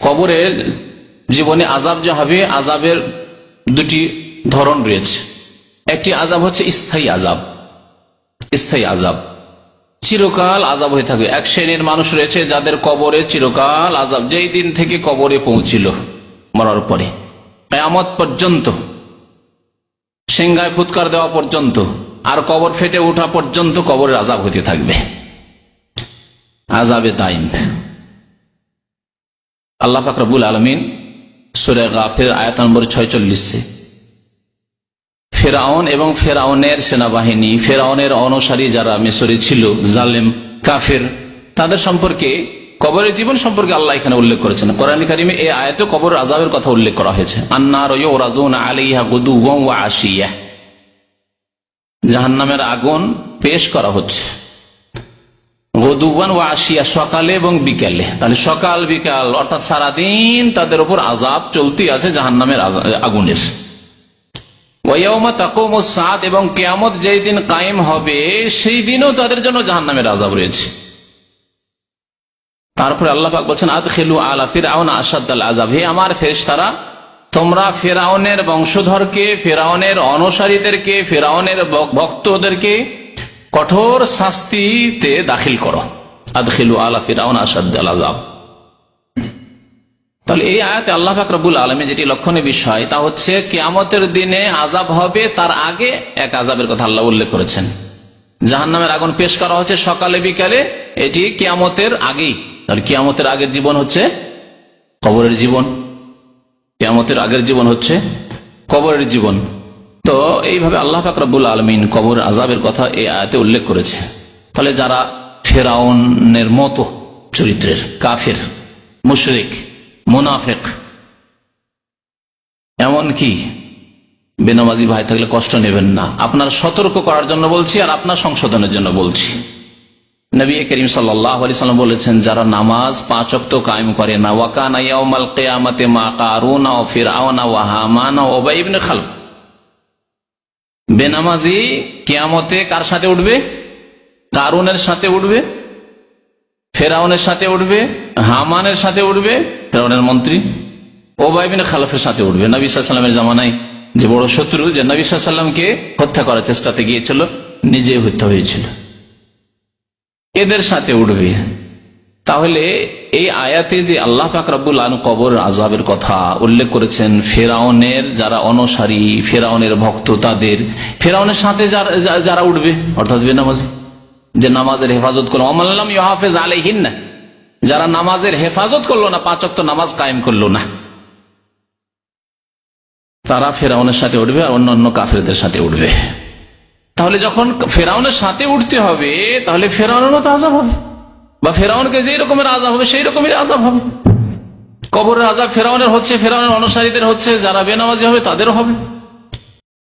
কবরের জীবনে আজাব যে হবে আজাবের দুটি ধরন রয়েছে। একটি আজাব হচ্ছে স্থায়ী আজাব স্থায়ী আজাব চিরকাল আজাব হয়ে থাকবে। এক শ্রেণির মানুষ রয়েছে যাদের কবরে চিরকাল আজাব যেই দিন থেকে কবরে পৌঁছিল মরার পরে। কেয়ামত পর্যন্ত, সিংহায় ফুৎকার দেওয়া পর্যন্ত আর কবর ফেটে ওঠা পর্যন্ত কবরের আজাব হতে থাকবে। আজাবে দাইম। আল্লাহ ফাকরাবুল আলমিন সুরে গাফের আয়াত নম্বর ছয়চল্লিশে, ফেরাউন এবং ফেরাউনের সেনাবাহিনী, ফেরাউনের অনুসারী যারা মিশরে ছিল, জালেম, কাফের, তাদের সম্পর্কে, কবরের জীবন সম্পর্কে আল্লাহ এখানে উল্লেখ করেছেন। কোরআন কারিমে এই আয়তে কবর আজাবের কথা উল্লেখ করা হয়েছে। আশিয়া। জাহান্নামের আগুন পেশ করা হচ্ছে। গদুবান ও আসিয়া সকালে এবং বিকালে। তাহলে সকাল, বিকাল, অর্থাৎ সারাদিন তাদের উপর আজাব চলতি আছে জাহান্নামের আগুনের। ওয়াইয়াউমা তাকুম সাদ এবং কেয়ামত যেই দিন কায়েম হবে, সেই দিনও তাদের জন্য জাহান্নামের আজাব রয়েছে। তারপরে আল্লাহ পাক বলছেন আদ খেলু আলা ফিরাউন আসাদ আজাব হে আমার ফেরেশতারা, তোমরা ফেরাউনের বংশধরকে ফেরাউনের অনুসারীদেরকে ফেরাউনের ভক্তদেরকে কঠোর শাস্তিতে দাখিল করো। আদখিলু আলা ফিরাউন আসাদ তাহলে এই আয়াতে আল্লাহ ফাকরাবুল আলমে যেটি লক্ষণীয় বিষয়, তা হচ্ছে কেয়ামতের দিনে আজাব হবে, তার আগে এক আজাবের কথা আল্লাহ উল্লেখ করেছেন। জাহান নামের আগুন পেশ করা হচ্ছে সকালে, বিকালে, এটি কেয়ামতের আগেই। তাহলে কেয়ামতের আগের জীবন হচ্ছে কবরের জীবন। কেয়ামতের আগের জীবন হচ্ছে কবরের জীবন। তো এইভাবে আল্লাহ ফাকরাবুল আলমিন কবর আজাবের কথা এই আয়াতে উল্লেখ করেছে। ফলে যারা ফেরাউনের মতো চরিত্রের কাফের, মুশরিক, মুনাফেক এমন কি বেনামাজি ভাই থাকলে কষ্ট নেবেন না। আপনার সতর্ক করার জন্য বলছি আর আপনার সংশোধনের জন্য বলছি। নবী করিম সাল্লাম বলেছেন, যারা নামাজ পাঁচ অক্ত কায়েম করে না ওয়াকানা ইয়াউমাল কিয়ামাতে মা কারুনা ও ফিরআউনা ওয়া হামানা ওয়া উবাই ইবনে খালফ বেনামাজি কেয়ামতে কার সাথে উঠবে? কারুনের সাথে উঠবে? ফেরাউনের সাথে উঠবে? হামানের সাথে উঠবে? ফেরাউনের মন্ত্রী? ওবাইবিন খালফের সাথে উঠবে। নবী জামানায় যে বড় শত্রু যে নবী হত্যা করার চেষ্টাতে গিয়েছিল নিজে হত্যা হয়েছিল। এদের সাথে উঠবে। তাহলে এই আয়াতে যে আল্লাহ পাক রব্বুল আলম কবর আজাবের কথা উল্লেখ করেছেন, ফেরাউনের যারা অনসারী, ফেরাউনের ভক্ত তাদের, ফেরাউনের সাথে যারা উঠবে, অর্থাৎ বেনামাজি যে নামাজের হেফাজত করল অমাল্লাম ইহাফেজ আলহিন না যারা নামাজের হেফাজত করল না পাঁচক তো নামাজ কায়েম করল না। তারা ফেরাউনের সাথে উঠবে আর অন্যান্য কাফেরদের সাথে উঠবে। তাহলে যখন ফেরাউনের সাথে উঠতে হবে, তাহলে ফেরাউনের মতো আজাব হবে। বা ফেরাউনকে যে রকমের আজাব হবে, সেই রকমের আজাব হবে। কবরের আজাব ফেরাউনের হচ্ছে, ফেরাউনের অনুসারীদের হচ্ছে, যারা বেনামাজি হবে তাদেরও হবে।